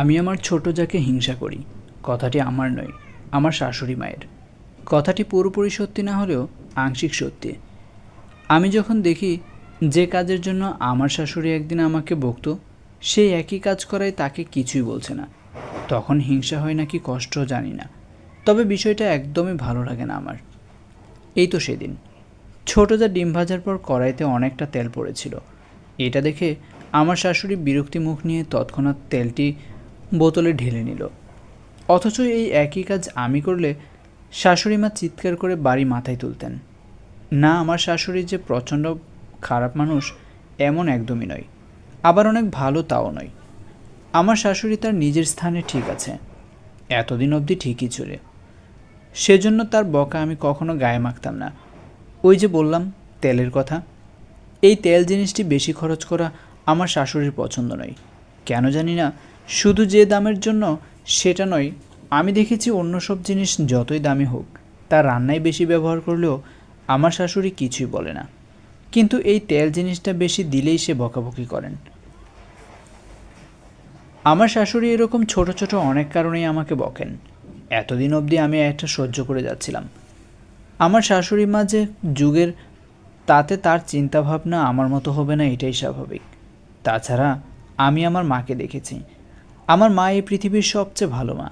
আমি আমার ছোট যাকে হিংসা করি, কথাটি আমার নয়, আমার শাশুড়ি মায়ের। কথাটি পুরোপুরি সত্যি না হলেও আংশিক সত্যি। আমি যখন দেখি যে কাজের জন্য আমার শাশুড়ি একদিন আমাকে বকত, সেই একই কাজ করায় তাকে কিছুই বলছে না। তখন হিংসা হয় নাকি কষ্ট জানি না, তবে বিষয়টা একদমই ভালো লাগে না আমার। এই তো সেদিন। ছোট যা ডিম ভাজার পর কড়াইতে অনেকটা তেল পড়েছিল। এটা দেখে আমার শাশুড়ি বিরক্তি মুখ নিয়ে তৎক্ষণাৎ তেলটি বোতলে ঢেলে নিল। অথচ এই একই কাজ আমি করলে শাশুড়ি মা চিৎকার করে বাড়ি মাথায় তুলতেন। না, আমার শাশুড়ি যে প্রচণ্ড খারাপ মানুষ এমন একদমই নয়। আবার অনেক ভালো তাও নয়। আমার শাশুড়ি তার নিজের স্থানে ঠিক আছে। এতদিন অবধি ঠিকই চলে। সেজন্য তার বকা আমি কখনো গায়ে মাখতাম না। ওই যে বললাম, তেলের কথা। এই তেল জিনিসটি বেশি খরচ করা আমার শাশুড়ির পছন্দ নয়। কেন জানি না শুধু যে দামের জন্য সেটা নয়, আমি দেখেছি অন্য সব জিনিস যতই দামি হোক, তা রান্নায় বেশি ব্যবহার করলেও আমার শাশুড়ি কিছুই বলে না। কিন্তু এই তেল জিনিসটা বেশি দিলেই সে বকাবকি করেন। আমার শাশুড়ি এরকম ছোট ছোট অনেক কারণেই আমাকে বকেন। এতদিন অবধি আমি একটা সহ্য করে যাচ্ছিলাম। আমার শাশুড়ি মা যে যুগের, তাতে তার চিন্তাভাবনা আমার মতো হবে না, এটাই স্বাভাবিক। তাছাড়া আমি আমার মাকে দেখেছি। আমার মা এই পৃথিবীর সবচেয়ে ভালো মা।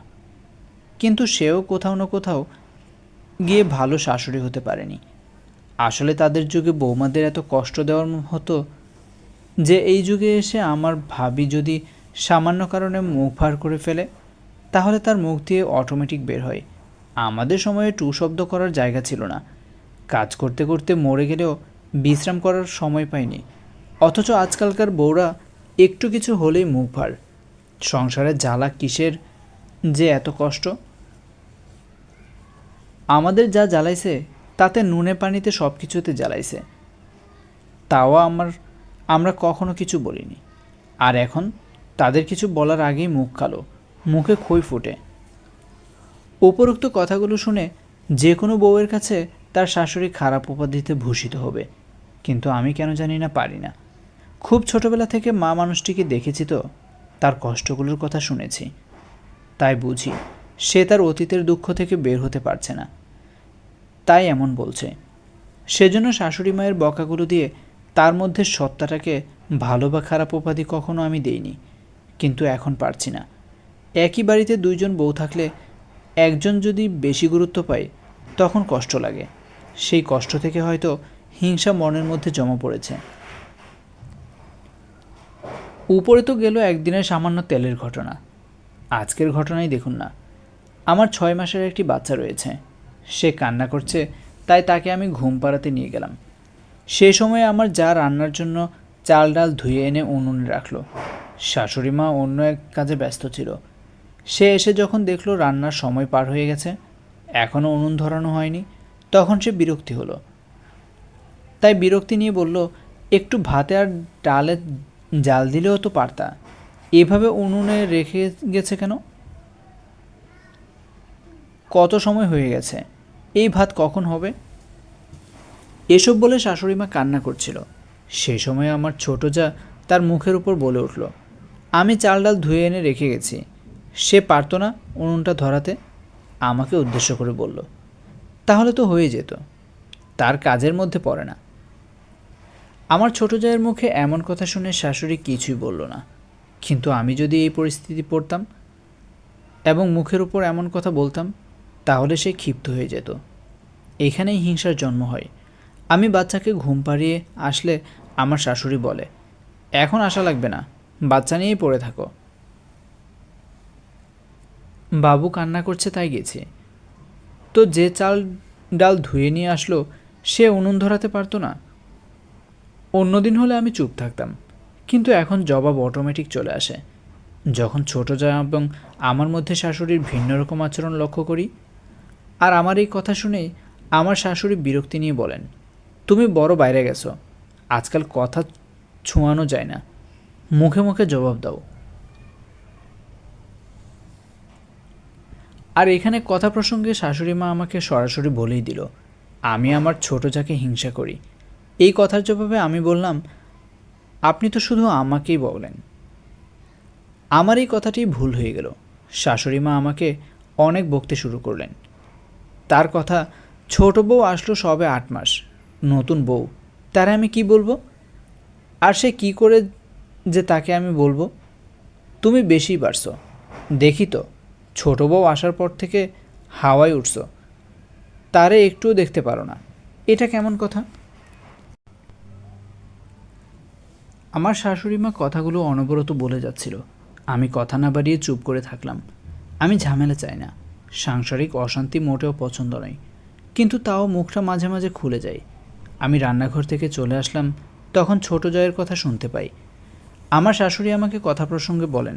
কিন্তু সেও কোথাও না কোথাও গিয়ে ভালো শাশুড়ি হতে পারেনি। আসলে তাদের যুগে বৌমাদের এত কষ্ট দেওয়ার হতো যে এই যুগে এসে আমার ভাবি যদি সামান্য কারণে মুখ ভার করে ফেলে, তাহলে তার মুখ দিয়ে অটোমেটিক বের হয়। আমাদের সময়ে টু শব্দ করার জায়গা ছিল না। কাজ করতে করতে মরে গেলেও বিশ্রাম করার সময় পাইনি। অথচ আজকালকার বউরা একটু কিছু হলেই মুখ ভার। সংসারে জ্বালা কিসের যে এত কষ্ট? আমাদের যা জ্বালাইছে, তাতে নুনে পানিতে সব কিছুতে জ্বালাইছে। তাও আমার, আমরা কখনো কিছু বলিনি। আর এখন তাদের কিছু বলার আগেই মুখ কালো, মুখে খই ফুটে। উপরোক্ত কথাগুলো শুনে যে কোনো বউয়ের কাছে তার শাশুড়ি খারাপ উপাধিতে ভূষিত হবে। কিন্তু আমি কেন জানি না পারি না। খুব ছোটবেলা থেকে মা মানুষটিকে দেখেছি তো। তার কষ্টগুলোর কথা শুনেছি। তাই বুঝি সে তার অতীতের দুঃখ থেকে বের হতে পারছে না। তাই এমন বলছে, সেজন্য শাশুড়ি মায়ের বকাগুলো দিয়ে তার মধ্যে সত্তাটাকে ভালো বা খারাপ উপাধি কখনো আমি দেইনি, কিন্তু এখন পারছি না। একই বাড়িতে দুইজন বউ থাকলে একজন যদি বেশি গুরুত্ব পায়, তখন কষ্ট লাগে। সেই কষ্ট থেকে হয়তো হিংসা মনের মধ্যে জমা পড়েছে। উপরে তো গেল একদিনের সামান্য তেলের ঘটনা। আজকের ঘটনাই দেখুন না। আমার ছয় মাসের একটি বাচ্চা রয়েছে। সে কান্না করছে, তাই তাকে আমি ঘুম পাড়াতে নিয়ে গেলাম। সে সময় আমার যা রান্নার জন্য চাল ডাল ধুয়ে এনে উনুনে রাখল। শাশুড়ি মা অন্য এক কাজে ব্যস্ত ছিল। সে এসে যখন দেখল রান্নার সময় পার হয়ে গেছে এখনও উনুন ধরানো হয়নি, তখন সে বিরক্তি হলো। তাই বিরক্তি নিয়ে বলল, একটু ভাতে আর ডালে জাল দিলেও তো পারতা। এভাবে উনুনে রেখে গেছে কেন? কত সময় হয়ে গেছে? এই ভাত কখন হবে? এসব বলে শাশুড়ি মা কান্না করছিল। সেই সময় আমার ছোট যা তার মুখের উপর বলে উঠল, আমি চাল ডাল ধুয়ে এনে রেখে গেছি। সে পারতো না উনুনটা ধরাতে? আমাকে উদ্দেশ্য করে বলল, তাহলে তো হয়ে যেত। তার কাজের মধ্যে পড়ে না। আমার ছোট জায়ের মুখে এমন কথা শুনে শাশুড়ি কিছুই বলল না। কিন্তু আমি যদি এই পরিস্থিতি পড়তাম এবং মুখের উপর এমন কথা বলতাম, তাহলে সে ক্ষিপ্ত হয়ে যেত। এখানেই হিংসার জন্ম হয়। আমি বাচ্চাকে ঘুম পাড়িয়ে আসলে আমার শাশুড়ি বলে, এখন আসা লাগবে না, বাচ্চা নিয়েই পড়ে থাকো। বাবু কান্না করছে, তাই গেছি। তো যে চাল ডাল ধুয়ে নিয়ে আসলো, সে উনুন ধরাতে পারতো না। অন্যদিন হলে আমি চুপ থাকতাম। কিন্তু এখন জবাব অটোমেটিক চলে আসে। যখন ছোট যা এবং আমার মধ্যে শাশুড়ির ভিন্ন রকম আচরণ লক্ষ্য করি, আর আমার এই কথা শুনেই আমার শাশুড়ি বিরক্তি নিয়ে বলেন, তুমি বড় বাইরে গেছো। আজকাল কথা ছোঁয়ানো যায় না। মুখে মুখে জবাব দাও। আর এখানে কথা প্রসঙ্গে শাশুড়ি মা আমাকে সরাসরি বলেই দিল, আমি আমার ছোট যাকে হিংসা করি। এই কথার জবাবে আমি বললাম, আপনি তো শুধু আমাকেই বলেন। আমার এই কথাটি ভুল হয়ে গেল। শাশুড়ি মা আমাকে অনেক বকতে শুরু করলেন। তার কথা, ছোট বউ আসলো সবে আট মাস, নতুন বউ, তারে আমি কি বলব? আর সে কী করে যে তাকে আমি বলব? তুমি বেশি বাড়ছো দেখি তো, ছোট বউ আসার পর থেকে হাওয়ায় উঠছো। তারে একটুও দেখতে পারো না। এটা কেমন কথা? আমার শাশুড়ি মা কথাগুলো অনবরত বলে যাচ্ছিল। আমি কথা না বাড়িয়ে চুপ করে থাকলাম। আমি ঝামেলা চাই না। সাংসারিক অশান্তি মোটেও পছন্দ নয়। কিন্তু তাও মুখটা মাঝে মাঝে খুলে যায়। আমি রান্নাঘর থেকে চলে আসলাম, তখন ছোট জয়ের কথা শুনতে পাই। আমার শাশুড়ি আমাকে কথা প্রসঙ্গে বলেন,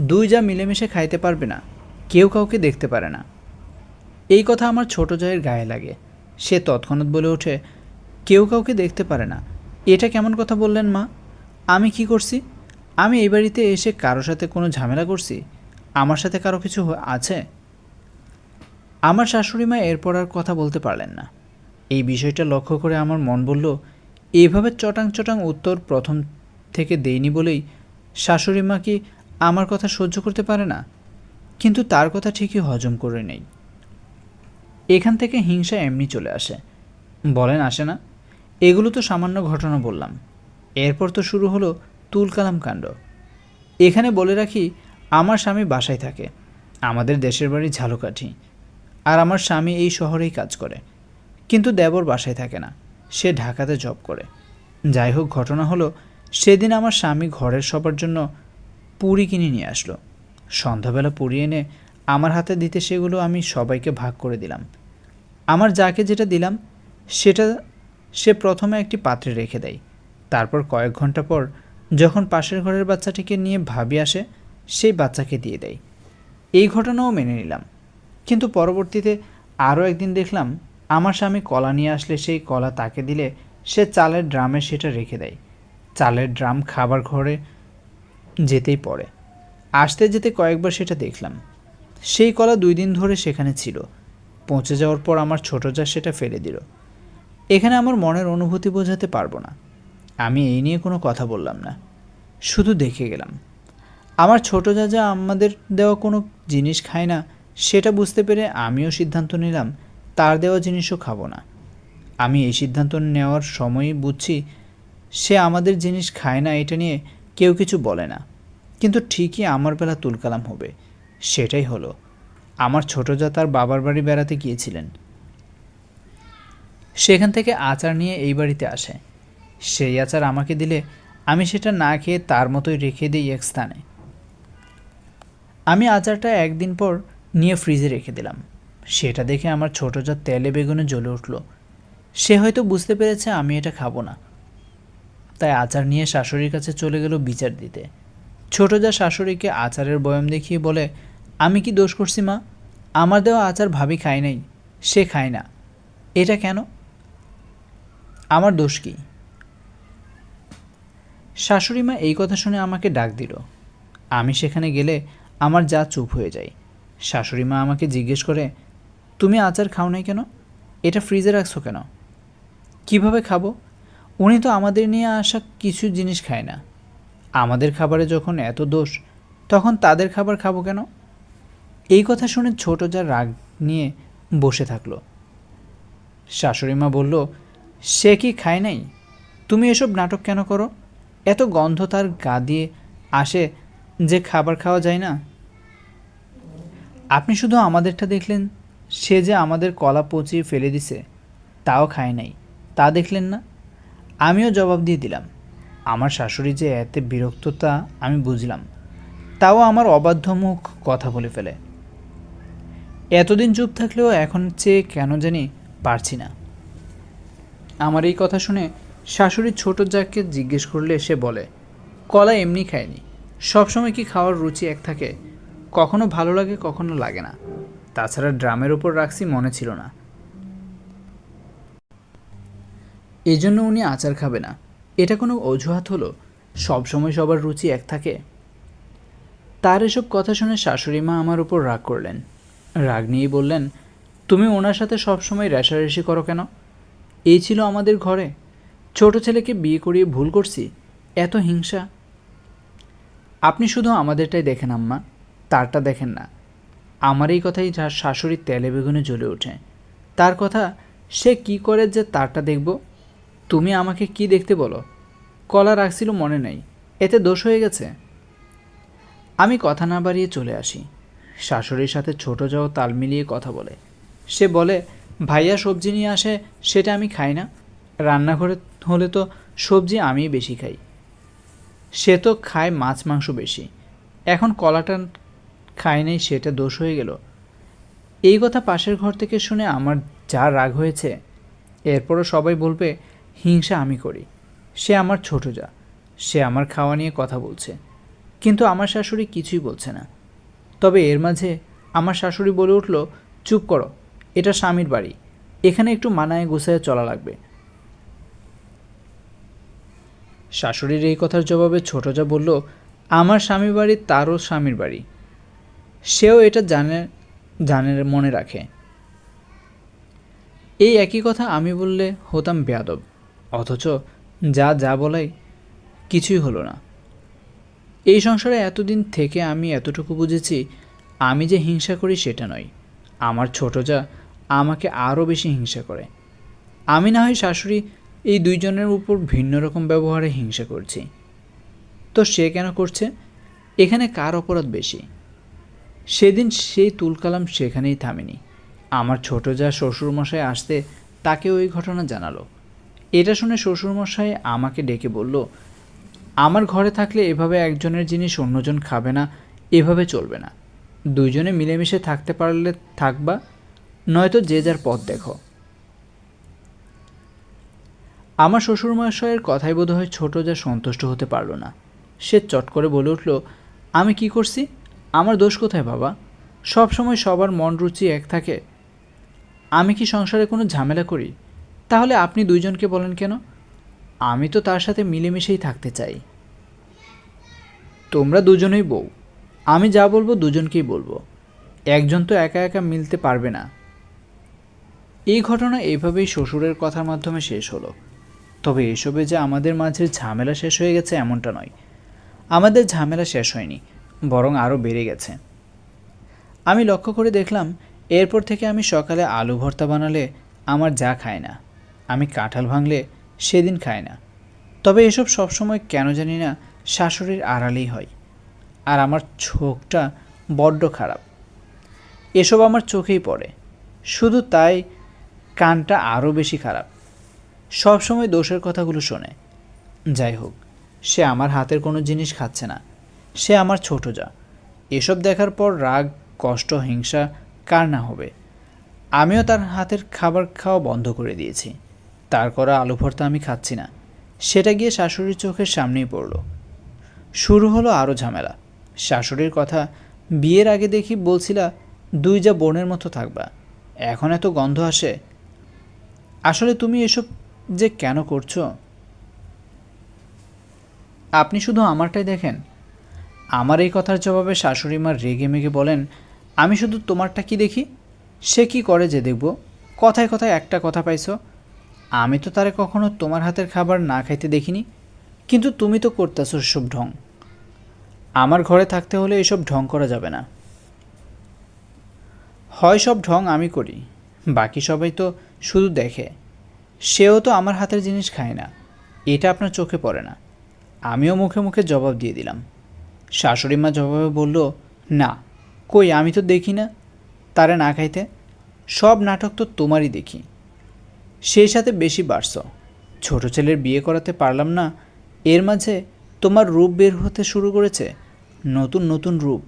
দুই যা মিলেমিশে খাইতে পারবে না, কেউ কাউকে দেখতে পারে না। এই কথা আমার ছোট জয়ের গায়ে লাগে। সে তৎক্ষণাৎ বলে ওঠে, কেউ কাউকে দেখতে পারে না। এটা কেমন কথা বললেন মা? আমি কি করছি? আমি এই বাড়িতে এসে কারও সাথে কোনো ঝামেলা করছি? আমার সাথে কারও কিছু আছে? আমার শাশুড়ি মা এরপর আর কথা বলতে পারলেন না। এই বিষয়টা লক্ষ্য করে আমার মন বলল, এইভাবে চটাং চটাং উত্তর প্রথম থেকে দেইনি বলেই শাশুড়ি মা কি আমার কথা সহ্য করতে পারে না? কিন্তু তার কথা ঠিকই হজম করে নেই। এখান থেকে হিংসা এমনি চলে আসে। বলেন, আসে না। এগুলো তো সামান্য ঘটনা বললাম। এরপর তো শুরু হলো তুলকালাম কাণ্ড। এখানে বলে রাখি, আমার স্বামী বাসায় থাকে। আমাদের দেশের বাড়ি ঝালকাঠি। আর আমার স্বামী এই শহরেই কাজ করে। কিন্তু দেবর বাসায় থাকে না। সে ঢাকাতে জব করে। যাই হোক, ঘটনা হলো, সেদিন আমার স্বামী ঘরের সবার জন্য পুরি কিনে নিয়ে আসলো। সন্ধ্যাবেলা পুরি এনে আমার হাতে দিতে সেগুলো আমি সবাইকে ভাগ করে দিলাম। আমার যাকে যেটা দিলাম, সেটা সে প্রথমে একটি পাত্রে রেখে দেয়। তারপর কয়েক ঘণ্টা পর যখন পাশের ঘরের বাচ্চাটিকে নিয়ে ভাবি আসে, সেই বাচ্চাকে দিয়ে দেয়। এই ঘটনাও মেনে নিলাম। কিন্তু পরবর্তীতে আরও একদিন দেখলাম, আমার স্বামী কলা নিয়ে আসলে সেই কলা তাকে দিলে সে চালের ড্রামে সেটা রেখে দেয়। চালের ড্রাম খাবার ঘরে যেতেই পড়ে। আসতে যেতে কয়েকবার সেটা দেখলাম। সেই কলা দুই দিন ধরে সেখানে ছিল। পৌঁছে যাওয়ার পর আমার ছোট যা সেটা ফেলে দিল। এখানে আমার মনের অনুভূতি বোঝাতে পারব না। আমি এই নিয়ে কোনো কথা বললাম না। শুধু দেখে গেলাম। আমার ছোট যা যা আমাদের দেওয়া কোনো জিনিস খায় না, সেটা বুঝতে পেরে আমিও সিদ্ধান্ত নিলাম, তার দেওয়া জিনিসও খাব না। আমি এই সিদ্ধান্ত নেওয়ার সময়ই বুঝছি, সে আমাদের জিনিস খায় না, এটা নিয়ে কেউ কিছু বলে না। কিন্তু ঠিকই আমার বেলা তুলকালাম হবে, সেটাই হলো। আমার ছোট যা তার বাবার বাড়ি বেড়াতে গিয়েছিলেন। সেখান থেকে আচার নিয়ে এই বাড়িতে আসে। সেই আচার আমাকে দিলে আমি সেটা না খেয়ে তার মতোই রেখে দিই এক স্থানে। আমি আচারটা একদিন পর নিয়ে ফ্রিজে রেখে দিলাম। সেটা দেখে আমার ছোট যা তেলে বেগুনে জ্বলে উঠল। সে হয়তো বুঝতে পেরেছে আমি এটা খাব না। তাই আচার নিয়ে শাশুড়ির কাছে চলে গেল বিচার দিতে। ছোট যা শাশুড়িকে আচারের বয়ম দেখিয়ে বলে, আমি কি দোষ করছি মা? আমার দেওয়া আচার ভাবি খায় নাই, সে খায় না। এটা কেন? আমার দোষ কি? শাশুড়ি মা এই কথা শুনে আমাকে ডাক দিল। আমি সেখানে গেলে আমার যা চুপ হয়ে যায়। শাশুড়ি মা আমাকে জিজ্ঞেস করে, তুমি আচার খাও নাই কেন? এটা ফ্রিজে রাখছো কেন? কীভাবে খাব? উনি তো আমাদের নিয়ে আসা কিছু জিনিস খায় না। আমাদের খাবারে যখন এত দোষ, তখন তাদের খাবার খাব কেন? এই কথা শুনে ছোট যা রাগ নিয়ে বসে থাকল। শাশুড়ি মা বলল, সে কি খায় নাই? তুমি এসব নাটক কেন করো? এত গন্ধ তার গা দিয়ে আসে যে খাবার খাওয়া যায় না। আপনি শুধু আমাদেরটা দেখলেন, সে যে আমাদের কলা পচিয়ে ফেলে দিছে, তাও খায় নাই, তা দেখলেন না? আমিও জবাব দিয়ে দিলাম, আমার শাশুড়ি যে এতে বিরক্ততা আমি বুঝলাম, তাও আমার অবাধ্য মুখ কথা বলে ফেলে। এতদিন চুপ থাকলেও এখন চেয়ে কেন জানি পারছি না। আমার এই কথা শুনে শাশুড়ি ছোট যাকে জিজ্ঞেস করলে সে বলে, কলা এমনি খায়নি সবসময় কি খাওয়ার রুচি এক থাকে? কখনো ভালো লাগে, কখনো লাগে না। তাছাড়া ড্রামের ওপর রাখছি মনে ছিল না। এই জন্য উনি আচার খাবে না। এটা কোনো অজুহাত হলো? সবসময় সবার রুচি এক থাকে? তার এসব কথা শুনে শাশুড়ি মা আমার উপর রাগ করলেন। রাগ নিয়েই বললেন, তুমি ওনার সাথে সবসময় রেশারেশি করো কেন? এই ছিল আমাদের ঘরে। ছোট ছেলেকে বিয়ে করিয়ে ভুল করছি? এত হিংসা। আপনি শুধু আমাদেরটাই দেখেন, আম্মা। তারটা দেখেন না। আমার এই কথাই যার শাশুড়ির তেলে বেগুনে জ্বলে ওঠে। তার কথা, সে কি করে যে তারটা দেখব? তুমি আমাকে কি দেখতে বলো? কলা রাখছিল মনে নেই। এতে দোষ হয়ে গেছে? আমি কথা না বাড়িয়ে চলে আসি। শাশুড়ির সাথে ছোট যাও তাল মিলিয়ে কথা বলে। সে বলে, ভাইয়া সবজি নিয়ে আসে, সেটা আমি খাই না। রান্নাঘরে হলে তো সবজি আমিই বেশি খাই। সে তো খায় মাছ, মাংস বেশি। এখন কলাটা খায় নাই, সেটা দোষ হয়ে গেল। এই কথা পাশের ঘর থেকে শুনে আমার যা রাগ হয়েছে, এরপরও সবাই বলবে, হিংসা আমি করি। সে আমার ছোট যা। সে আমার খাওয়া নিয়ে কথা বলছে। কিন্তু আমার শাশুড়ি কিছুই বলছে না। তবে এর মাঝে আমার শাশুড়ি বলে উঠল, চুপ করো, এটা স্বামীর বাড়ি। এখানে একটু মানায় গুছায় চলা লাগবে। শাশুড়ির এই কথার জবাবে ছোট যা বলল, আমার স্বামী বাড়ি তারও স্বামীর বাড়ি। সেও এটা জানে জানে, মনে রাখে। এই একই কথা আমি বললে হতাম বেয়াদব। অথচ যা যা বলাই কিছুই হলো না। এই সংসারে এতদিন থেকে আমি এতটুকু বুঝেছি, আমি যে হিংসা করি সেটা নয়। আমার ছোট যা আমাকে আরও বেশি হিংসা করে। আমি না হয় শাশুড়ি এই দুইজনের উপর ভিন্ন রকম ব্যবহারে হিংসা করছি। তো সে কেন করছে? এখানে কার অপরাধ বেশি? সেদিন সেই তুলকালাম সেখানেই থামেনি। আমার ছোট যা শ্বশুরমশাই আসতে তাকে ওই ঘটনা জানালো। এটা শুনে শ্বশুরমশাই আমাকে ডেকে বলল, আমার ঘরে থাকলে এভাবে একজনের জিনিস অন্যজন খাবে না, এভাবে চলবে না। দুইজনে মিলেমিশে থাকতে পারলে থাকবা, নয়তো যে যার পথ দেখো। আমার শ্বশুরমশাইয়ের কথাই বোধহয় ছোট যা সন্তুষ্ট হতে পারল না। সে চট করে বলে উঠল, আমি কি করছি? আমার দোষ কোথায় বাবা? সব সময় সবার মন রুচি এক থাকে। আমি কি সংসারে কোনো ঝামেলা করি? তাহলে আপনি দুইজনকে বলেন কেন? আমি তো তার সাথে মিলেমিশেই থাকতে চাই। তোমরা দুজনেই বউ। আমি যা বলব দুজনকেই বলব। একজন তো একা একা মিলতে পারবে না। এই ঘটনা এইভাবেই শ্বশুরের কথার মাধ্যমে শেষ হলো। তবে এসবে যে আমাদের মাঝে ঝামেলা শেষ হয়ে গেছে এমনটা নয়। আমাদের ঝামেলা শেষ হয়নি, বরং আরও বেড়ে গেছে। আমি লক্ষ্য করে দেখলাম, এরপর থেকে আমি সকালে আলু ভর্তা বানালে আমার যা খায় না, আমি কাঁঠাল ভাঙলে সেদিন খায় না। তবে এসব সবসময় কেন জানি না শাশুড়ির আড়ালেই হয়, আর আমার চোখটা বড্ড খারাপ। এসব আমার চোখেই পড়ে, শুধু তাই কানটা আরও বেশি খারাপ। সব সময় দোষের কথাগুলো শোনে। যাই হোক, সে আমার হাতের কোনো জিনিস খাচ্ছে না। সে আমার ছোট যা। এসব দেখার পর রাগ, কষ্ট, হিংসা কার না হবে? আমিও তার হাতের খাবার খাওয়া বন্ধ করে দিয়েছি। তার করা আলু ভর্তা আমি খাচ্ছি না। সেটা গিয়ে শাশুড়ির চোখের সামনেই পড়ল। শুরু হলো আরও ঝামেলা। শাশুড়ির কথা বিয়ের আগে দেখি বলছিলা, দুই যা বোনের মতো থাকবা। এখন এত গন্ধ আসে। আসলে তুমি এসব যে কেন করছ? আপনি শুধু আমারটাই দেখেন। আমার এই কথার জবাবে শাশুড়ি মা রেগে মেগে বলেন, আমি শুধু তোমারটা কি দেখি? সে কি করে যে দেখব? কথায় কথায় একটা কথা পাইছো। আমি তো তারে কখনো তোমার হাতের খাবার না খাইতে দেখিনি, কিন্তু তুমি তো করতেছো সব ঢং। আমার ঘরে থাকতে হলে এসব ঢং করা যাবে না। হয় সব ঢং আমি করি, বাকি সবাই তো শুধু দেখে। সেও তো আমার হাতের জিনিস খায় না। এটা আপনার চোখে পড়ে না। আমিও মুখে মুখে জবাব দিয়ে দিলাম। শাশুড়ি মা জবাবে বলল, না, কই, আমি তো দেখি না। তারে না খাইতে? সব নাটক তো তোমারই দেখি। সেই সাথে বেশি বাড়ছ। ছোট ছেলের বিয়ে করাতে পারলাম না। এর মাঝে তোমার রূপ বের হতে শুরু করেছে। নতুন নতুন রূপ।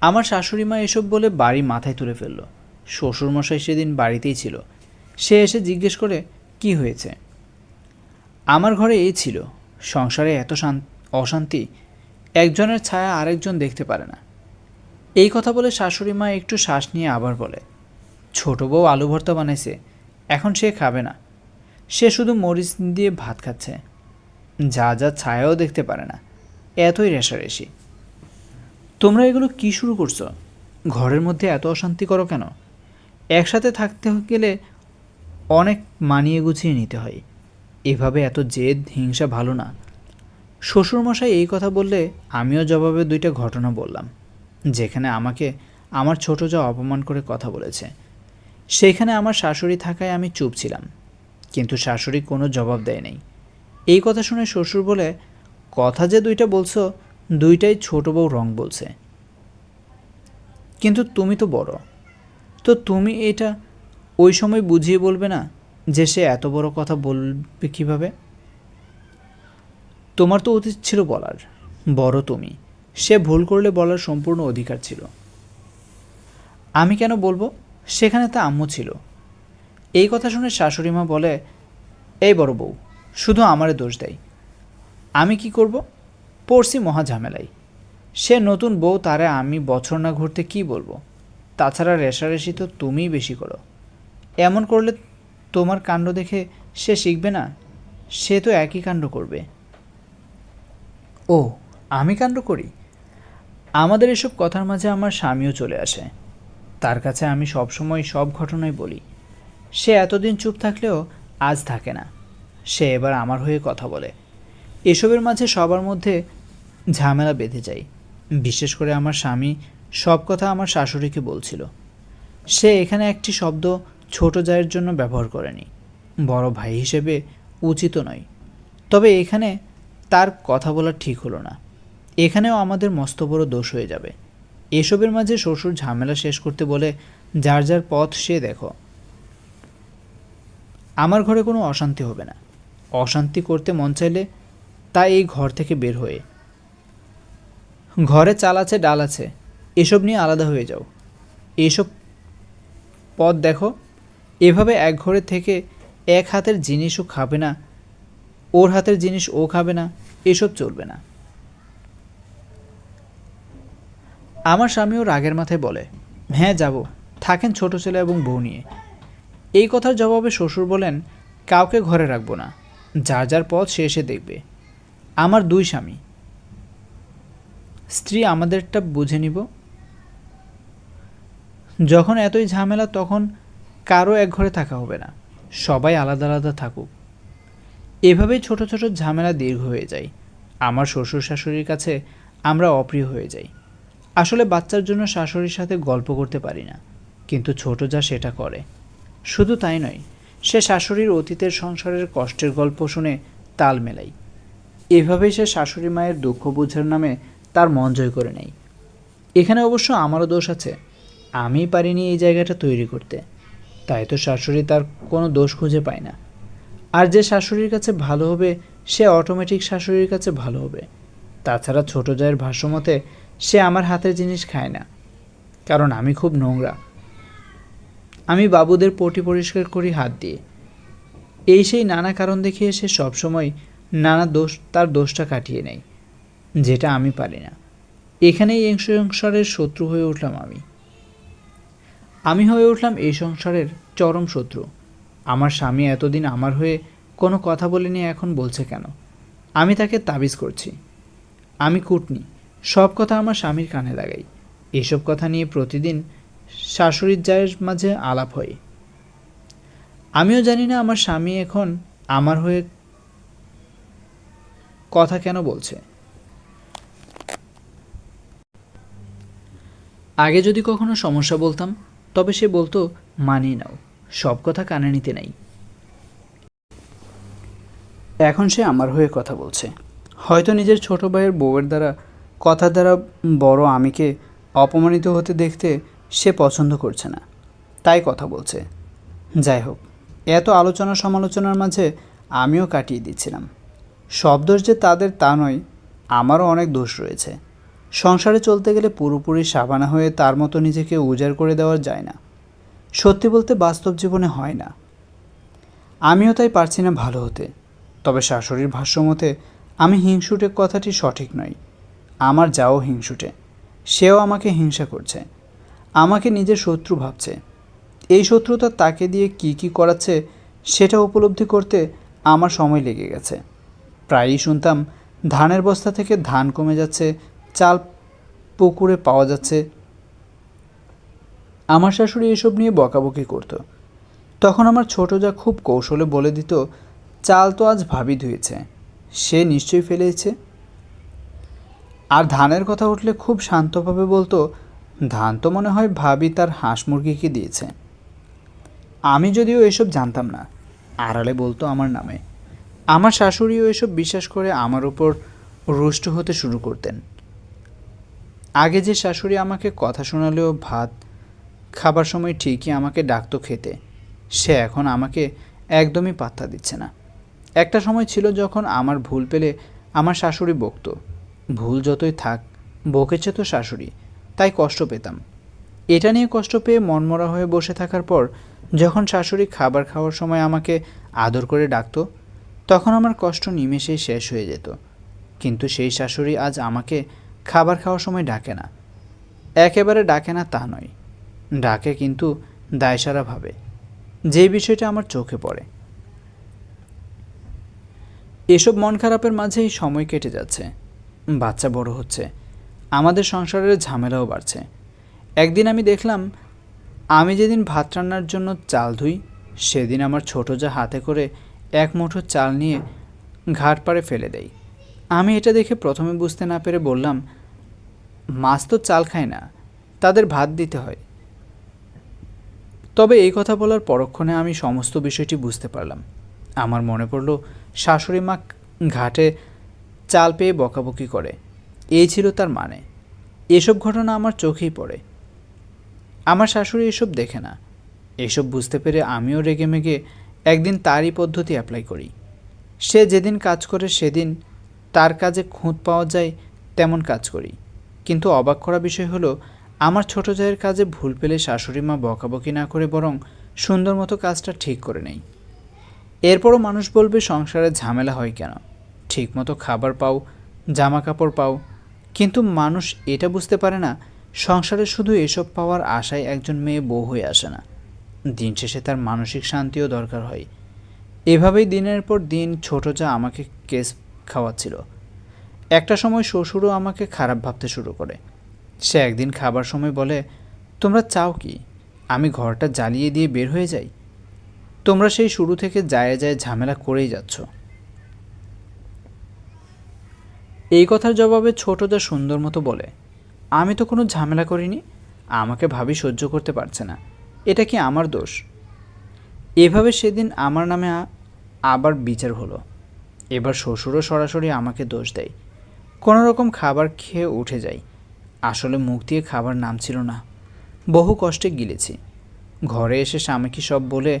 আমার শাশুড়ি মা এসব বলে বাড়ি মাথায় তুলে ফেলল। শ্বশুরমশাই সেদিন বাড়িতেই ছিল। সে এসে জিজ্ঞেস করে, কি হয়েছে? আমার ঘরে এই ছিল। সংসারে এত অশান্তি, একজনের ছায়া আরেকজন দেখতে পারে না। এই কথা বলে শাশুড়ি মা একটু শ্বাস নিয়ে আবার বলে, ছোট বউ আলু ভর্তা বানাইছে, এখন সে খাবে না। সে শুধু মরিচ দিয়ে ভাত খাচ্ছে। যা যা ছায়াও দেখতে পারে না। এতই রেশারেশি। তোমরা এগুলো কি শুরু করছ? ঘরের মধ্যে এত অশান্তি করো কেন? একসাথে থাকতে গেলে অনেক মানিয়ে গুছিয়ে নিতে হয়। এভাবে এত জেদ, হিংসা ভালো না। শ্বশুরমশাই এই কথা বললে আমিও জবাবে দুইটা ঘটনা বললাম, যেখানে আমাকে আমার ছোট যা অপমান করে কথা বলেছে। সেখানে আমার শাশুড়ি থাকায় আমি চুপ ছিলাম, কিন্তু শাশুড়ি কোনো জবাব দেয় নাই। এই কথা শুনে শ্বশুর বলে, কথা যে দুইটা বলছো, দুইটাই ছোট বউ রং বলছে। কিন্তু তুমি তো বড় তো তুমি এটা ওই সময় বুঝিয়ে বলবে না যে সে এত বড় কথা বলবে কীভাবে? তোমার তো অতীত ছিল বলার, বড় তুমি। সে ভুল করলে বলার সম্পূর্ণ অধিকার ছিল। আমি কেন বলব? সেখানে তা আম্মু ছিল। এই কথা শুনে শাশুড়ি মা বলে, এই বড় বউ, শুধু আমারে দোষ দেয় আমি কি করব? পড়ছি মহা ঝামেলায়। সে নতুন বউ, তারে আমি বছর না ঘুরতে কি বলব? তাছাড়া রেশারেশি তো তুমিই বেশি করো। এমন করলে তোমার কাণ্ড দেখে সে শিখবে না, সে তো একই কাণ্ড করবে। ও আমি কাণ্ড করি? আমাদের এসব কথার মাঝে আমার স্বামীও চলে আসে। তার কাছে আমি সবসময় সব ঘটনাই বলি। সে এতদিন চুপ থাকলেও আজ থাকে না। সে এবার আমার হয়ে কথা বলে। এসবের মাঝে সবার মধ্যে ঝামেলা বেঁধে যায়। বিশেষ করে আমার স্বামী সব কথা আমার শাশুড়িকে বলছিল। সে এখানে একটি শব্দ ছোট জায়ের জন্য ব্যবহার করেনি। বড় ভাই হিসেবে উচিত নয়। তবে এখানে তার কথা বলা ঠিক হলো না। এখানেও আমাদের মস্ত বড় দোষ হয়ে যাবে। এসবের মাঝে শ্বশুর ঝামেলা শেষ করতে বলে যার যার পথ সে দেখো। আমার ঘরে কোনো অশান্তি হবে না। অশান্তি করতে মন চাইলে তা এই ঘর থেকে বের হয়ে। ঘরে চাল আছে, ডাল আছে। এসব নিয়ে আলাদা হয়ে যাও। এসব পথ দেখো। এভাবে এক ঘরে থেকে এক হাতের জিনিসও খাবে না। ওর হাতের জিনিস ও খাবে না। এসব চলবে না। আমার স্বামীও রাগের মাথায় বলে হ্যাঁ যাব। থাকেন ছোট ছেলে এবং বউ নিয়ে। এই কথার জবাবে শ্বশুর বলেন, কাউকে ঘরে রাখব না। যার যার পথ সে এসে দেখবে। আমার দুই স্বামী। স্ত্রী আমাদেরটা বুঝে নিব যখন এতই ঝামেলা, তখন কারও এক ঘরে থাকা হবে না। সবাই আলাদা আলাদা থাকুক। এভাবেই ছোট ছোট ঝামেলা দীর্ঘ হয়ে যায়। আমার শ্বশুর শাশুড়ির কাছে আমরা অপ্রিয় হয়ে যাই। আসলে বাচ্চার জন্য শাশুড়ির সাথে গল্প করতে পারি না, কিন্তু ছোট যা সেটা করে। শুধু তাই নয়, সে শাশুড়ির অতীতের সংসারের কষ্টের গল্প শুনে তাল মেলাই। এভাবেই সে শাশুড়ি মায়ের দুঃখ বোঝার নামে তার মন জয় করে নেয়। এখানে অবশ্য আমারও দোষ আছে। আমি পারিনি এই জায়গাটা তৈরি করতে। তাই তো শাশুড়ি তার কোনো দোষ খুঁজে পায় না। আর যে শাশুড়ির কাছে ভালো হবে, সে অটোমেটিক শাশুড়ির কাছে ভালো হবে। তাছাড়া ছোট জায়ের ভাষ্যমতে সে আমার হাতের জিনিস খায় না। কারণ আমি খুব নোংরা। আমি বাবুদের পটি পরিষ্কার করি হাত দিয়ে। এই সেই নানা কারণ দেখিয়ে সে সবসময় নানা দোষ, তার দোষটা কাটিয়ে নেয়, যেটা আমি পারি না। এখানেই সংসারের শত্রু হয়ে উঠলাম আমি। আমি হয়ে উঠলাম এই সংসারের চরম শত্রু। আমার স্বামী এতদিন আমার হয়ে কোনো কথা বলেনি এখন বলছে কেন? আমি তাকে তাবিজ করছি। আমি কুটনি। সব কথা আমার স্বামীর কানে লাগাই। এসব কথা নিয়ে প্রতিদিন শাশুড়ির জায়ের মাঝে আলাপ হয়। আমিও জানি না আমার স্বামী এখন আমার হয়ে কথা কেন বলছে। আগে যদি কখনো সমস্যা বলতাম তবে সে বলতো, মানিয়ে নাও, সব কথা কানে নিতে নাই। এখন সে আমার হয়ে কথা বলছে। হয়তো নিজের ছোট ভাইয়ের বউয়ের দ্বারা, কথা দ্বারা বড় আমিকে অপমানিত হতে দেখতে সে পছন্দ করছে না। তাই কথা বলছে। যাই হোক, এত আলোচনা সমালোচনার মাঝে আমিও কাটিয়ে দিচ্ছিলাম। সব দোষ যে তাদের তা নয়, আমারও অনেক দোষ রয়েছে। সংসারে চলতে গেলে পুরোপুরি সাবানা হয়ে তার মতো নিজেকে উজাড় করে দেওয়া যায় না। সত্যি বলতে বাস্তব জীবনে হয় না। আমিও তাই পারছি না ভালো হতে। তবে শাশুড়ির ভাষ্যমতে আমি হিংসুটে কথাটি সঠিক নয় আমার যাও হিংসুটে। সেও আমাকে হিংসা করছে। আমাকে নিজের শত্রু ভাবছে। এই শত্রুতা তাকে দিয়ে কি কি করাচ্ছে, সেটা উপলব্ধি করতে আমার সময় লেগে গেছে। প্রায়ই শুনতাম, ধানের বস্তা থেকে ধান কমে যাচ্ছে চাল পুকুরে পাওয়া যাচ্ছে। আমার শাশুড়ি এসব নিয়ে বকাবকি করতো। তখন আমার ছোট যা খুব কৌশলে বলে দিত, চাল তো আজ ভাবি ধুয়েছে, সে নিশ্চয়ই ফেলেছে। আর ধানের কথা উঠলে খুব শান্তভাবে বলতো, ধান তো মনে হয় ভাবি তার হাঁস মুরগিকে দিয়েছে। আমি যদিও এসব জানতাম না। আড়ালে বলতো আমার নামে। আমার শাশুড়িও এসব বিশ্বাস করে আমার উপর রুষ্ট হতে শুরু করতেন। আগে যে শাশুড়ি আমাকে কথা শোনালেও ভাত খাবার সময় ঠিকই আমাকে ডাকতো খেতে, সে এখন আমাকে একদমই পাত্তা দিচ্ছে না। একটা সময় ছিল যখন আমার ভুল পেলে আমার শাশুড়ি বকতো, ভুল যতই থাক, বকেছে তো শাশুড়ি, তাই কষ্ট পেতাম। এটা নিয়ে কষ্ট পেয়ে মনমরা হয়ে বসে থাকার পর যখন শাশুড়ি খাবার খাওয়ার সময় আমাকে আদর করে ডাকতো, তখন আমার কষ্ট নিমেষেই শেষ হয়ে যেত। কিন্তু সেই শাশুড়ি আজ আমাকে খাবার খাওয়ার সময় ডাকে না। একেবারে ডাকে না তা নয়। ডাকে কিন্তু দায়সারাভাবে যে বিষয়টা আমার চোখে পড়ে। এসব মন খারাপের মাঝেই সময় কেটে যাচ্ছে। বাচ্চা বড় হচ্ছে। আমাদের সংসারের ঝামেলাও বাড়ছে। একদিন আমি দেখলাম, আমি যেদিন ভাত রান্নার জন্য চাল ধুই, সেদিন আমার ছোট যা হাতে করে এক মুঠো চাল নিয়ে ঘাট পাড়ে ফেলে দেয় আমি এটা দেখে প্রথমে বুঝতে না পেরে বললাম মাছ তো চাল খায় না, তাদের ভাত দিতে হয়। তবে এই কথা বলার পরক্ষণে আমি সমস্ত বিষয়টি বুঝতে পারলাম। আমার মনে পড়ল, শাশুড়ি মা ঘাটে চাল পেয়ে বকাবকি করে। এই ছিল তার মানে। এসব ঘটনা আমার চোখেই পড়ে। আমার শাশুড়ি এসব দেখে না। এসব বুঝতে পেরে আমিও রেগে মেগে একদিন তারই পদ্ধতি অ্যাপ্লাই করি। সে যেদিন কাজ করে সেদিন তার কাজে খুঁত পাওয়া যায়, তেমন কাজ করি। কিন্তু অবাক করা বিষয় হলো, আমার ছোট জায়ের কাজে ভুল পেলে শাশুড়ি মা বকাবকি না করে বরং সুন্দর মতো কাজটা ঠিক করে নেই। এরপরও মানুষ বলবে, সংসারে ঝামেলা হয় কেন? ঠিকমতো খাবার পাও জামা কাপড় পাও। কিন্তু মানুষ এটা বুঝতে পারে না, সংসারে শুধু এসব পাওয়ার আশায় একজন মেয়ে বউ হয়ে আসে না। দিন শেষে তার মানসিক শান্তিও দরকার হয়। এভাবেই দিনের পর দিন ছোট যা আমাকে কেস খাওয়াচ্ছিল একটা সময় শ্বশুরও আমাকে খারাপ ভাবতে শুরু করে। সে একদিন খাবার সময় বলে, তোমরা চাও কি? আমি ঘরটা জ্বালিয়ে দিয়ে বের হয়ে যাই? তোমরা সেই শুরু থেকে যায় যায় ঝামেলা করেই যাচ্ছ। এই কথার জবাবে ছোটদা সুন্দর মতো বলে, আমি তো কোনো ঝামেলা করিনি, আমাকে ভাবি সহ্য করতে পারছে না। এটা কি আমার দোষ? এভাবে সেদিন আমার নামে আবার বিচার হলো। এবার শ্বশুরও সরাসরি আমাকে দোষ দেয়। কোনো রকম খাবার খেয়ে উঠে যাই। আসলে মুখ দিয়ে খাবার নাম ছিল না। বহু কষ্টে গিলেছি। ঘরে এসে স্বামীকে সব বলে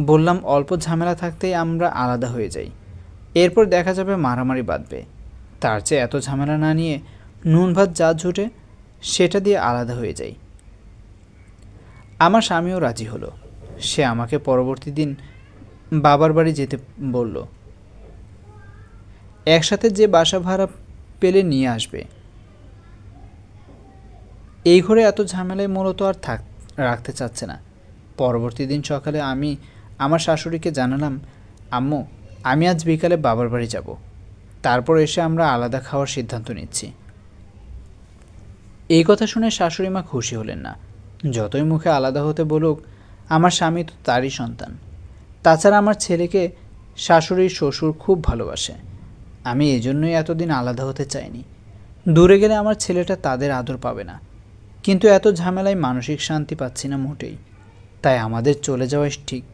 বললাম, অল্প ঝামেলা থাকতেই আমরা আলাদা হয়ে যাই। এরপর দেখা যাবে মারামারি বাঁধবে। তার চেয়ে এত ঝামেলা না নিয়ে নুন ভাত যা জুটে সেটা দিয়ে আলাদা হয়ে যাই। আমার স্বামীও রাজি হলো। সে আমাকে পরবর্তী দিন বাবার বাড়ি যেতে বলল। একসাথে যে বাসা ভাড়া পেলে নিয়ে আসবে। এই ঘরে এত ঝামেলায় মূলত আর থাক, রাখতে চাচ্ছে না। পরবর্তী দিন সকালে আমি আমার শাশুড়িকে জানালাম, আম্মু, আমি আজ বিকালে বাবার বাড়ি যাব। তারপর এসে আমরা আলাদা খাওয়ার সিদ্ধান্ত নিচ্ছি। এই কথা শুনে শাশুড়ি মা খুশি হলেন না। যতই মুখে আলাদা হতে বলুক, আমার স্বামী তো তারই সন্তান। তাছাড়া আমার ছেলেকে শাশুড়ির শ্বশুর খুব ভালোবাসে। আমি এজন্যই এতদিন আলাদা হতে চাইনি। দূরে গেলে আমার ছেলেটা তাদের আদর পাবে না। কিন্তু এত ঝামেলায় মানসিক শান্তি পাচ্ছি না মোটেই। তাই আমাদের চলে যাওয়াই ঠিক।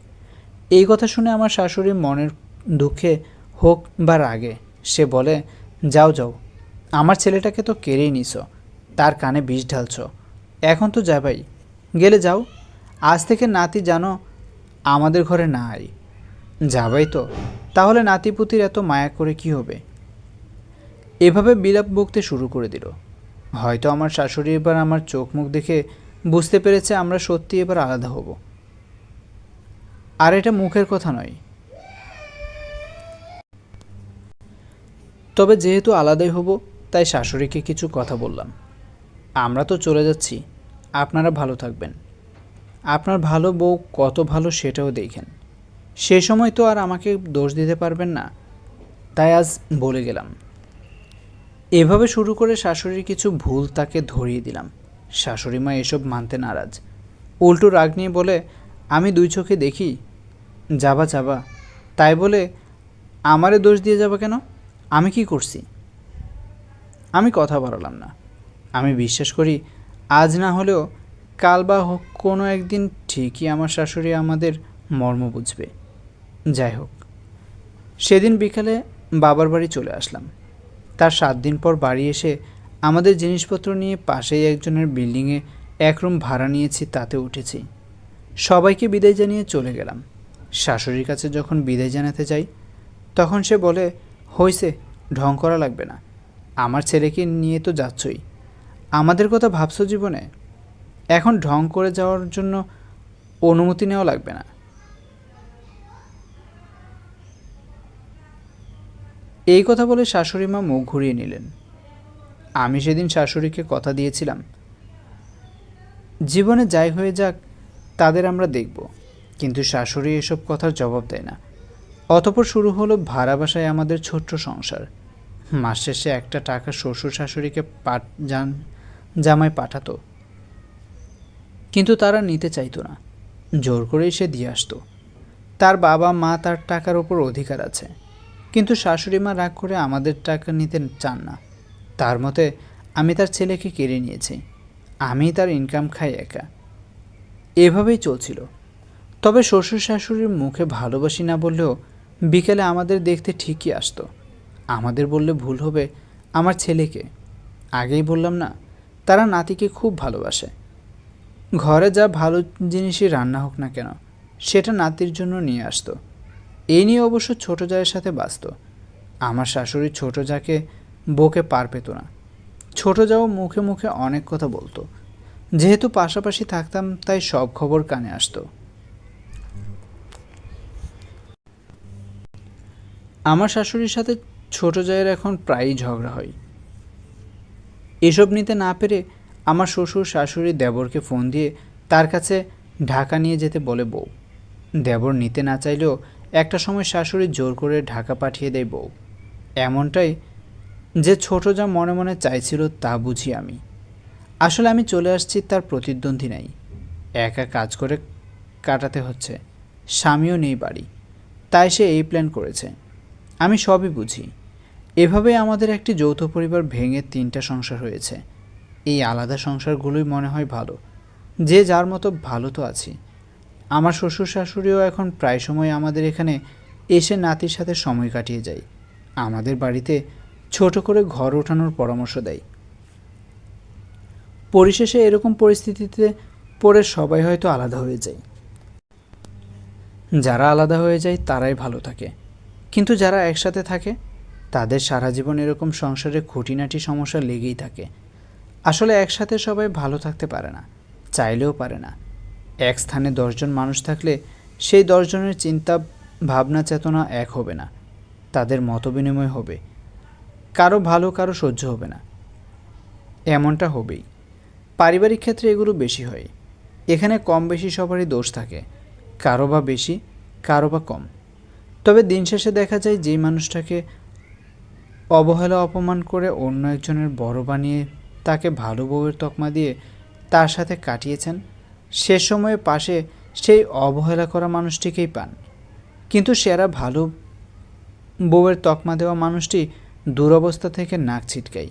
এই কথা শুনে আমার শাশুড়ি মনের দুঃখে হোক বা রাগে, সে বলে, যাও যাও। আমার ছেলেটাকে তো কেড়েই নিছ। তার কানে বিষ ঢালছ। এখন তো যাবাই। গেলে যাও। আজ থেকে নাতি জানো, আমাদের ঘরে না আই যাবাই তো। তাহলে নাতিপুতির এত মায়া করে কি হবে? এভাবে বিলাপ বকতে শুরু করে দিল। হয়তো আমার শাশুড়ি এবার আমার চোখ মুখ দেখে বুঝতে পেরেছে আমরা সত্যি এবার আলাদা হব। আর এটা মুখের কথা নয়। তবে যেহেতু আলাদাই হব, তাই শাশুড়িকে কিছু কথা বললাম। আমরা তো চলে যাচ্ছি। আপনারা ভালো থাকবেন। আপনার ভালো বউ কত ভালো সেটাও দেখেন। সে সময় তো আর আমাকে দোষ দিতে পারবেন না। তাই আজ বলে গেলাম। এভাবে শুরু করে শাশুড়ির কিছু ভুল তাকে ধরিয়ে দিলাম। শাশুড়ি মা এসব মানতে নারাজ। উল্টো রাগ নিয়ে বলে, আমি দুই চোখে দেখি। যাবা যাবা। তাই বলে, আমারে দোষ দিয়ে যাবা কেন? আমি কি করছি? আমি কথা বাড়ালাম না। আমি বিশ্বাস করি, আজ না হলেও কাল বা হোক কোনো একদিন ঠিকই আমার শাশুড়ি আমাদের মর্ম বুঝবে। যাই হোক। সেদিন বিকালে বাবার বাড়ি চলে আসলাম। তার সাত দিন পর বাড়ি এসে আমাদের জিনিসপত্র নিয়ে পাশেই একজনের বিল্ডিংয়ে এক রুম ভাড়া নিয়েছি, তাতে উঠেছি। সবাইকে বিদায় জানিয়ে চলে গেলাম। শাশুড়ির কাছে যখন বিদায় জানাতে যাই, তখন সে বলে, হইছে, ঢং করা লাগবে না। আমার ছেলেকে নিয়ে তো যাচ্ছই। আমাদের কথা ভাবছ জীবনে? এখন ঢং করে যাওয়ার জন্য অনুমতি নেওয়া লাগবে না। এই কথা বলে শাশুড়ি মা মুখ ঘুরিয়ে নিলেন। আমি সেদিন শাশুড়িকে কথা দিয়েছিলাম। জীবনে যাই হয়ে যাক, তাদের আমরা দেখব। কিন্তু শাশুড়ি এসব কথার জবাব দেয় না। অতপর শুরু হলো ভাড়া বাসায় আমাদের ছোট্ট সংসার। মাস শেষে একটা টাকা শ্বশুর শাশুড়িকে পাঠ যান জামাই পাঠাতো। কিন্তু তারা নিতে চাইতো না। জোর করেই সে দিয়ে আসতো। তার বাবা মা তার টাকার ওপর অধিকার আছে। কিন্তু শাশুড়ি মা রাগ করে আমাদের টাকা নিতে চান না। তার মতে, আমি তার ছেলেকে কেড়ে নিয়েছি। আমি তার ইনকাম খাই একা। এভাবেই চলছিল। তবে শ্বশুর শাশুড়ির মুখে ভালোবাসি না বললেও বিকেলে আমাদের দেখতে ঠিকই আসতো। আমাদের বললে ভুল হবে আমার ছেলেকে। আগেই বললাম না, তারা নাতিকে খুব ভালোবাসে। ঘরে যা ভালো জিনিসই রান্না হোক না কেন, সেটা নাতির জন্য নিয়ে আসতো। এই নিয়ে অবশ্য ছোট জায়ের সাথে বাঁচত। আমার শাশুড়ি ছোট জাকে বকে পার পেত না। ছোট যাও মুখে মুখে অনেক কথা বলতো। যেহেতু পাশাপাশি থাকতাম, তাই সব খবর কানে আসতো। আমার শাশুড়ির সাথে ছোট জায়ের এখন প্রায়ই ঝগড়া হয়। এসব নিতে না পেরে আমার শ্বশুর শাশুড়ি দেবরকে ফোন দিয়ে তার কাছে ঢাকা নিয়ে যেতে বলে বউ। দেবর নিতে না চাইলেও একটা সময় শাশুড়ি জোর করে ঢাকা পাঠিয়ে দেয় বউ। এমনটাই যে ছোট যা মনে মনে চাইছিল তা বুঝি আমি। আসলে আমি চলে আসছি তার প্রতিদ্বন্দ্বী নাই। একা কাজ করে কাটাতে হচ্ছে। স্বামীও নেই বাড়ি। তাই সে এই প্ল্যান করেছে। আমি সবই বুঝি। এভাবে আমাদের একটি যৌথ পরিবার ভেঙে তিনটা সংসার হয়েছে। এই আলাদা সংসারগুলোই মনে হয় ভালো। যে যার মতো ভালো তো আছি। আমার শ্বশুর শাশুড়িও এখন প্রায় সময় আমাদের এখানে এসে নাতির সাথে সময় কাটিয়ে যায়। আমাদের বাড়িতে ছোট করে ঘর ওঠানোর পরামর্শ দেয়। পরিশেষে এরকম পরিস্থিতিতে পড়ে সবাই হয়তো আলাদা হয়ে যায়। যারা আলাদা হয়ে যায়, তারাই ভালো থাকে। কিন্তু যারা একসাথে থাকে, তাদের সারা জীবন এরকম সংসারে খুঁটিনাটি সমস্যা লেগেই থাকে। আসলে একসাথে সবাই ভালো থাকতে পারে না, চাইলেও পারে না। এক স্থানে দশজন মানুষ থাকলে সেই দশজনের চিন্তা, ভাবনা, চেতনা এক হবে না। তাদের মতবিনিময় হবে। কারও ভালো, কারও সহ্য হবে না। এমনটা হবেই। পারিবারিক ক্ষেত্রে এগুলো বেশি হয়। এখানে কম বেশি সবারই দোষ থাকে। কারও বা বেশি, কারও বা কম। তবে দিন শেষে দেখা যায় যেই মানুষটাকে অবহেলা, অপমান করে অন্য একজনের বড় বানিয়ে তাকে ভালো বউয়ের তকমা দিয়ে তার সাথে কাটিয়েছেন সে সময়ে পাশে সেই অবহেলা করা মানুষটিকেই পান। কিন্তু সেরা ভালো বউয়ের তকমা দেওয়া মানুষটি দুরবস্থা থেকে নাক ছিটকাই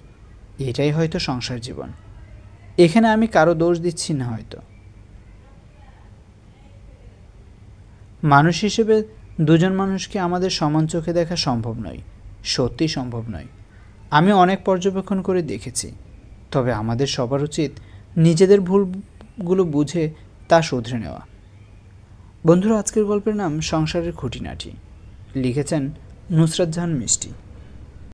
এটাই হয়তো সংসার জীবন। এখানে আমি কারও দোষ দিচ্ছি না হয়তো। মানুষ হিসেবে দুজন মানুষকে আমাদের সমান চোখে দেখা সম্ভব নয়, সত্যি সম্ভব নয়। আমি অনেক পর্যবেক্ষণ করে দেখেছি, তবে আমাদের সবার উচিত নিজেদের ভুলগুলো বুঝে তা শুধরে নেওয়া। বন্ধুরা, আজকের গল্পের নাম সংসারের খুঁটিনাটি। লিখেছেন নুসরাত জাহান মিষ্টি।